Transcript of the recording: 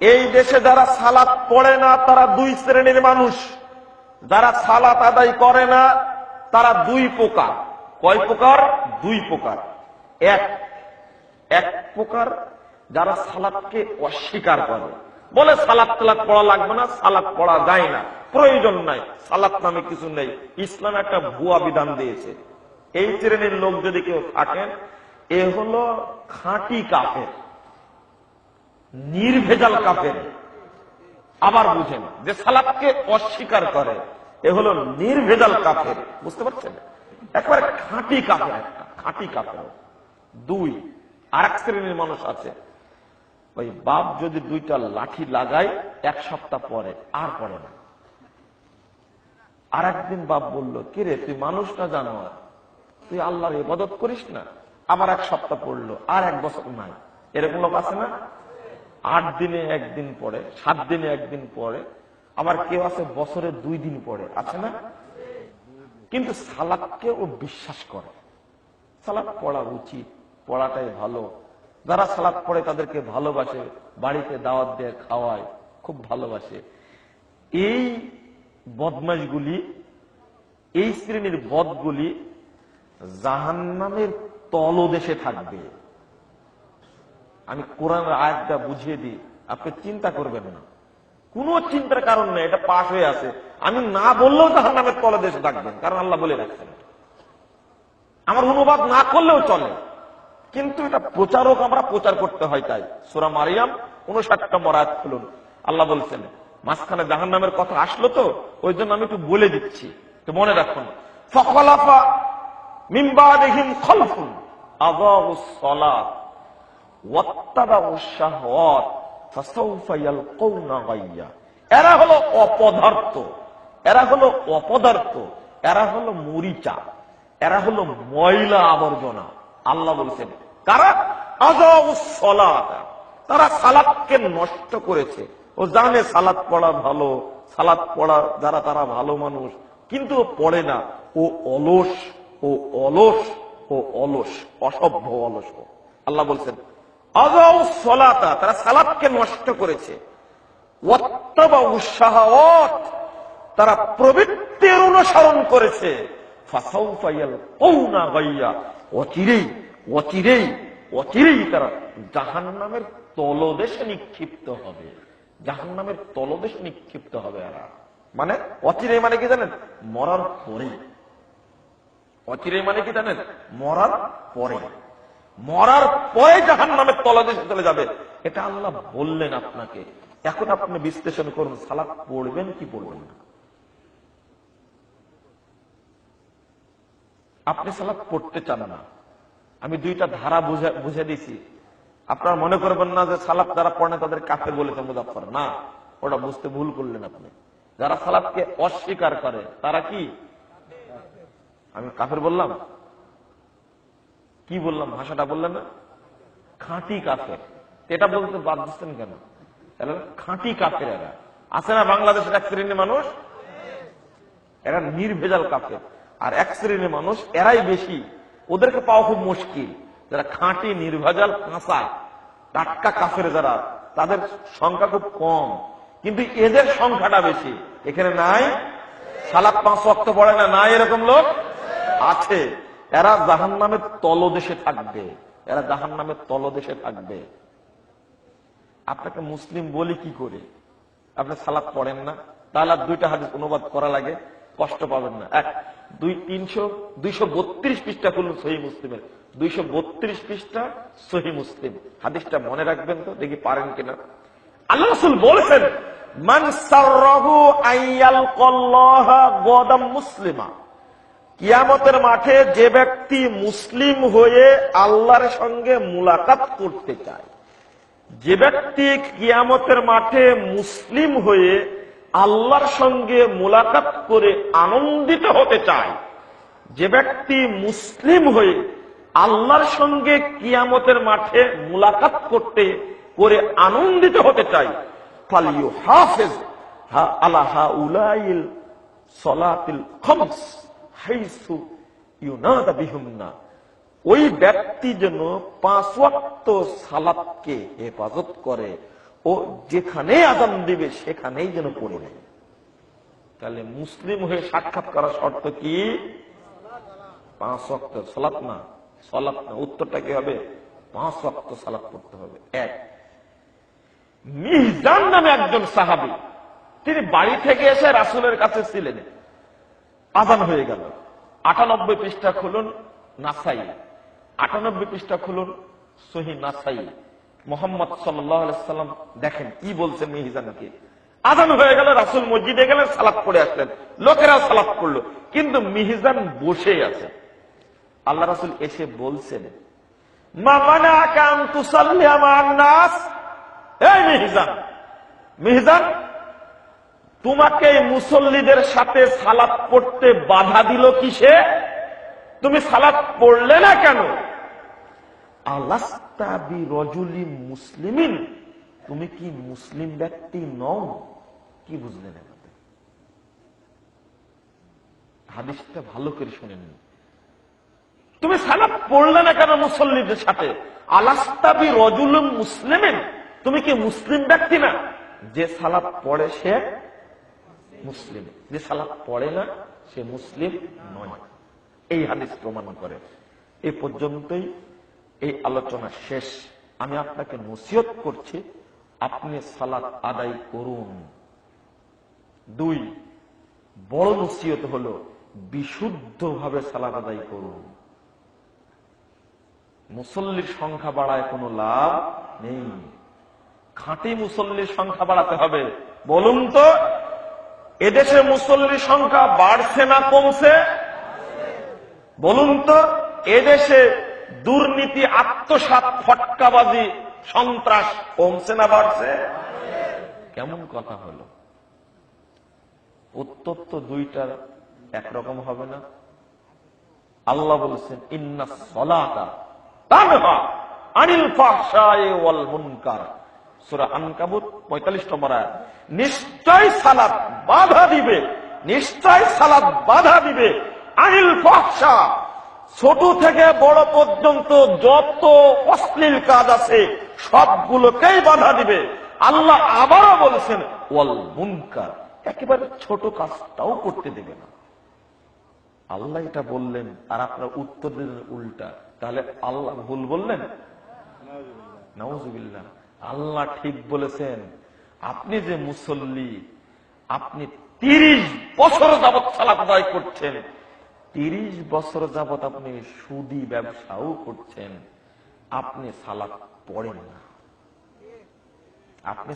এই দেশে যারা সালাত পড়ে না, তারা দুই শ্রেণির মানুষ। যারা সালাত আদায় করে না, তারা দুই প্রকার। কয় প্রকার? দুই প্রকার। এক এক প্রকার যারা সালাদকে অস্বীকার করে। বলে সালাদ তালাত পড়া লাগবে না সালাদ পড়া যায় না। প্রয়োজন নাই, সালাত নামে কিছু নেই। ইসলাম একটা ভুয়া বিধান দিয়েছে। এই শ্রেণির লোক যদি কেউ থাকেন, এ হলো খাঁটি কাফের। নির্ভেজাল কাফের। আবার বুঝেন যে সালাদকে অস্বীকার করে। এ হলো নির্ভেজাল কাফের। বুঝতে পারছেন? একবারে খাঁটি কাফের একটা, খাঁটি কাফের। দুই আর এক শ্রেণির মানুষ আছে। ওই বাপ যদি দুইটা লাঠি লাগায়, এক সপ্তাহ পরে, আর পরে না। আর একদিন বাপ বলল কিরে তুই মানুষ না জানোয়ার? তুই আল্লাহর ইবাদত করিস না? আবার এক সপ্তাহ পড়ল, আর এক বছর নাই। এরকম লোক আছে না? আট দিনে একদিন পরে সাত দিনে একদিন পরে আবার কেউ আছে বছরে দুই দিন পরে আছে না? কিন্তু সালাদকে ও বিশ্বাস করে। সালাদ পড়া উচিত, পড়াটাই ভালো। যারা সালাদ পড়ে তাদেরকে ভালোবাসে, বাড়িতে দাওয়াত দিয়ে খাওয়ায়, খুব ভালোবাসে। এই বদমাশগুলি, এই শ্রেণির বদগুলি জাহান্নামের তলদেশে থাকবে। আমি কোরআনের আয়াতটা বুঝিয়ে দিই। আপনি চিন্তা করবেন না। কোনো চিন্তার কারণ নেই, এটা পাশ হয়ে আছে। আমি না বললেও জাহান্নামের তলদেশে থাকবেন, কারণ আল্লাহ বলে রাখছেন। আমার অনুবাদ না করলেও চলে। কিন্তু এটা প্রচারক, আমরা প্রচার করতে হয় তাই। সুরা মারিয়াম উনষাট নম্বর খুলুন। আল্লাহ বলছেন, মাঝখানে জাহান নামের কথা আসলো তো, ওই জন্য আমি একটু বলে দিচ্ছি। তো মনে রাখুন। ফখলাফা মিম্বাদিহিম খলফুন আগাউস সালাত। এরা হলো অপদার্থ। এরা হলো অপদার্থ। এরা হলো মরিচা। এরা হলো ময়লা আবর্জনা। আল্লাহ বলছেন, কারা? আজাউসলাত তারা সালাদকে নষ্ট করেছে। ও জানে সালাদ পড়া ভালো। সালাদ পড়া যারা তারা ভালো মানুষ। কিন্তু পড়ে না। ও অলস। ও অলস। ও অলস। অসভ্য অলস। আল্লাহ বলছেন আজাউসলাতা তারা সালাদকে নষ্ট করেছে। তারা প্রবৃত্তির অনুসরণ করেছে। তারা জাহান্নামের তলদেশে নিক্ষিপ্ত হবে। জাহান্নামের তলদেশে নিক্ষিপ্ত হবে এরা মানে অচিরেই মানে কি জানেন? মরার পরে অচিরেই মানে কি জানেন? মরার পরে মরার পরে জাহান নামের তলদেশে চলে যাবে। এটা আল্লাহ বললেন আপনাকে। এখন আপনি বিশ্লেষণ করুন সালাদ পড়বেন কি পড়বেন না? আপনি সালাদ পড়তে চান না। আমি দুইটা ধারা বুঝে দিছি আপনারা মনে করবেন না যে সালাদ যারা পড়ে তাদের কাফের বলেছে মুজাফর না, ওটা বুঝতে ভুল করলেন আপনি। যারা সালাদকে অস্বীকার করে, তারা কি? আমি কাফের বললাম? কি বললাম? ভাষাটা বললেন না? খাঁটি কাফের। এটা বলতে বাদ দিচ্ছেন কেন? খাঁটি কাফের এরা। আছে না বাংলাদেশের এক শ্রেণির মানুষ? এরা নির্ভেজাল কাফের। আর এক শ্রেণির মানুষ, এরাই বেশি। ওদেরকে পাওয়া খুব মুশকিল। যারা খাঁটি, নির্ভেজাল, কাঁচা, টাটকা কাফের যারা, তাদের সংখ্যা খুব কম। কিন্তু এদের সংখ্যাটা বেশি। এখানে নাই? সালাদ পাঁচ অক্ত পড়ে না? নাই এরকম লোক? আছে। এরা জাহান নামের তলদেশে থাকবে। এরা জাহান নামের তলদেশে থাকবে। আপনাকে মুসলিম বলি কি করে? আপনি সালাদ পড়েন না? তাহলে আর দুইটা হাদিস অনুবাদ করা লাগে, কষ্ট পাবেন না। এক, দুই, তিনশো, দুইশো বত্রিশ পৃষ্ঠা খুলুন সহি মুসলিমের। দুইশো বত্রিশ পৃষ্ঠা সহি মুসলিম। হাদিসটা মনে রাখবেন তো, দেখি পারেন কিনা। আল্লাহ রসুল বলেছেন, মান সাররাহু আইয়াল কল্লাহা গদাম মুসলিমা। কিয়ামতের মাঠে যে ব্যক্তি মুসলিম হয়ে আল্লাহর সঙ্গে মুলাকাত করতে চায়, যে ব্যক্তি কিয়ামতের মাঠে মুসলিম হয়ে আল্লাহর সঙ্গে মুলাকাত করে আনন্দিত হতে চায়, যে ব্যক্তি মুসলিম হয়ে আল্লাহর সঙ্গে কিয়ামতের মাঠে মুলাকাত করতে, করে আনন্দিত হতে চায় হাফেজ আলাহা উলাইল সলাতিল খমস। ওই ব্যক্তি যেন পাঁচ সালাদকে হেফাজত করে ও যেখানে আজান দিবে সেখানেই যেন পড়ে নেয়। তাহলে মুসলিম হয়ে সাক্ষাৎ করার শর্ত কি? পাঁচ অক্ট সালাত না। সালাত না, উত্তরটা কি হবে? পাঁচ অক্ট সালাত পড়তে হবে। এক। মিহজান নামে একজন সাহাবি, তিনি বাড়ি থেকে এসে রাসুলের কাছে ছিলেন। আজান হয়ে গেল। আটানব্বই পৃষ্ঠা খুলুন নাসাই। আটানব্বই পৃষ্ঠা খুলুন সহি নাসাই। মোহাম্মদ সাল্লাম দেখেন, কি বলছে মিহিজানকে? আজান হয়ে গেল, রাসুল মসজিদে গেলেন সালাদ পড়ে আসলেন। লোকেরা সালাদ করল কিন্তু মিহিজান বসে আছে। আল্লাহ রাসুল এসে বলছেন এই মিহিজান মিহিজান তোমাকে মুসল্লিদের সাথে সালাত পড়তে বাধা দিল কিসে? তুমি সালাত পড়লে না কেন? আলাস্তাবি রজুলি মুসলিমিন। তুমি কি মুসলিম ব্যক্তি নও? কি বুঝলেন হাদিসটা ভালো করে শুনেন। তুমি সালাত পড়লে না কেন মুসল্লিদের সাথে? আলাস্তাবি রজুল মুসলিমিন। তুমি কি মুসলিম ব্যক্তি না? যে সালাত পড়ে সে মুসলিম। যে সালাত পড়ে না, সে মুসলিম নয়। এই হাদিস প্রমাণ করে। এই পর্যন্তই এই আলোচনা শেষ। আমি আপনাকে নসিহত করছি, আপনি সালাত আদায় করুন। দুই, বড় নসিহত হলো বিশুদ্ধভাবে সালাত আদায় করুন। মুসল্লির সংখ্যা বাড়ায় কোনো লাভ নেই। খাঁটি মুসল্লির সংখ্যা বাড়াতে হবে। বলুন তো। এদেশে মুসল্লির সংখ্যা বাড়ছে না কমছে? বলুন তো, এদেশে দুর্নীতি আত্মসাত ফটকাবাজি, সন্ত্রাস কমছে না বাড়ছে? কেমন কথা হলো? উত্তর তো দুইটার একরকম হবে না। আল্লাহ বলছেন, ইন্না সলাতা তানহা আনিল ফাহশায়ে ওয়াল মুনকার। সূরা আনকাবুত 45 নম্বর আয়াত। নিশ্চয় সালাত বাধা দিবে, নিশ্চয় সালাদ বাধা দিবে। আনিল ফাহশা, ছোট থেকে বড় পর্যন্ত যত অশ্লীল কাজ আছে, সবগুলোকেই বাধা দিবে। আল্লাহ আবারও বলেছেন, ওয়াল মুনকার, একেবারে ছোট কাজটাও করতে দেবে না। আল্লাহ এটা বললেন, আর আপনার উত্তর দিলেন উল্টা। তাহলে আল্লাহ ভুল বললেন? নওয়াজুবিল্লাহ আল্লাহ ঠিক বলেছেন, আপনি যে মুসল্লি, আপনি তিরিশ বছর যাবৎ সালাত আদায় করছেন, তিরিশ বছর যাবৎ আপনি সুদি ব্যবসাও করছেন, আপনি সালাত পড়েন না। আপনি